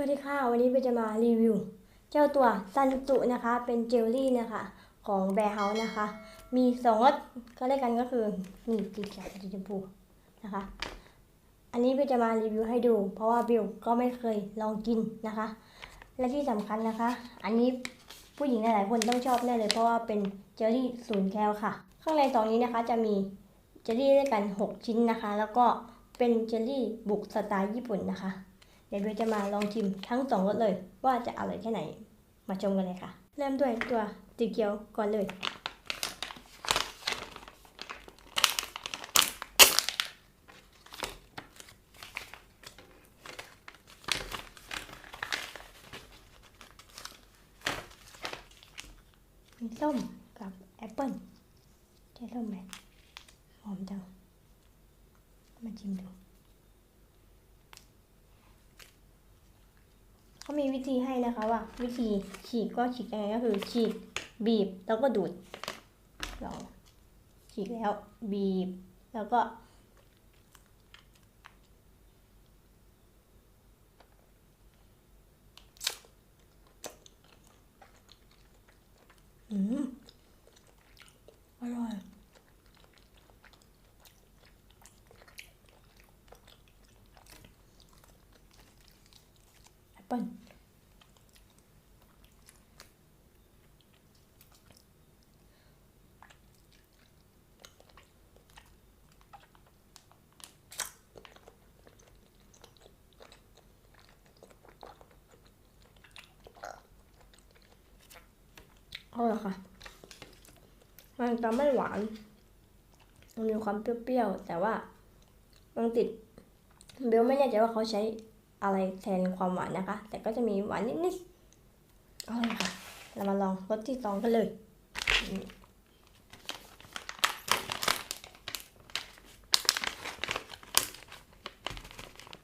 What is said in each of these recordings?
วัสดีค่ะ วันนี้เบจะมารีวิว เจ้าตัวซันจุนะคะ เป็นเจลลี่นะคะของแบร์เฮาส์นะคะ มีสองรสก็ได้กันก็คือนี่สีเขียวสีชมพูนะคะ อันนี้เบจะมารีวิวให้ดู เพราะว่าเบลก็ไม่เคยลองกินนะคะ และที่สำคัญนะคะ อันนี้ผู้หญิงหลายๆคนต้องชอบแน่เลยเพราะว่าเป็นเจลลี่ศูนย์แคลค่ะ ข้างในซองนี้นะคะจะมีเจลลี่ด้วยกัน 6 ชิ้นนะคะ แล้วก็เป็นเจลลี่บุกสไตล์ญี่ปุ่นนะคะ เดี๋ยวเราจะมาลองชิมทั้งสองรสเลย ว่าจะอร่อยแค่ไหน มาชมกันเลยค่ะ เริ่มด้วยตัวสีเขียวก่อนเลย มีส้มกับแอปเปิ้ลใช่ส้มไหมหอมจัง มาชิมดู เขา มีวิธีให้นะคะว่า วิธีฉีกก็ฉีกยังไงก็คือฉีกบีบแล้วก็ดูดลองฉีกแล้วบีบแล้วก็ อืมอร่อยแอปเปิ้ล อาละค่ะ มันจะไม่หวาน มันมีความเปรี้ยวๆ แต่ว่ามันติด เบลไม่แน่ใจว่าเขาใช้อะไรแทนความหวานนะคะ แต่ก็จะมีหวานนิดๆอาเลยค่ะ เรามาลองรสที่สองกันเลยอืม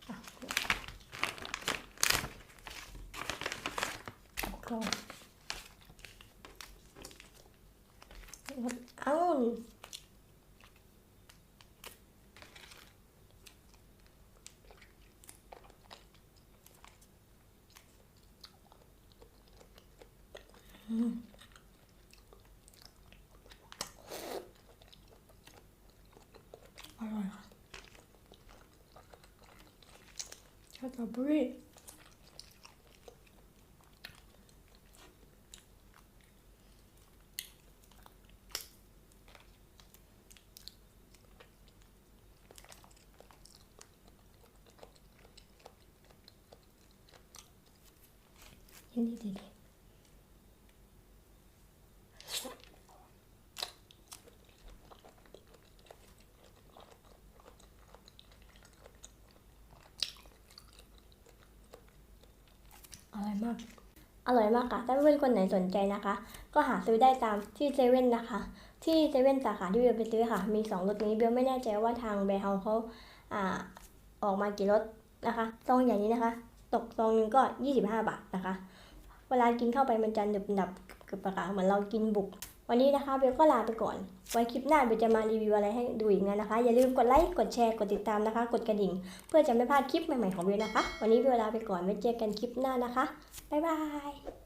อะแล้วก็รสองุ่น อร่อยค่ะสตรอเอร่อยมาก อร่อยมากค่ะ ถ้าเพื่อนคนไหนสนใจนะคะ ก็หาซื้อได้ตามที่เซเว่นนะคะ ที่เซเว่นสาขาที่เบลไปซื้อค่ะ มีสองรสนี้เบลไม่แน่ใจว่าทางแบร์เฮาเขาอ่าออกมากี่รสนะคะซองอย่างนี้นะคะ ตกซองหนึงก็ 25 บาทนะคะ เวลากินเข้าไปมันจะหนึบหนับกับปากเหมือนเรากินบุก วันนี้นะคะเบลก็ลาไปก่อน ไว้คลิปหน้าเบลจะมารีวิวอะไรให้ดูอีกนะนะคะ อย่าลืมกดไลค์ กดแชร์ กดติดตามนะคะ กดกระดิ่ง เพื่อจะไม่พลาดคลิปใหม่ๆของเบลนะคะ วันนี้เบลลาไปก่อน ไว้เจอกันคลิปหน้านะคะ บ๊ายบาย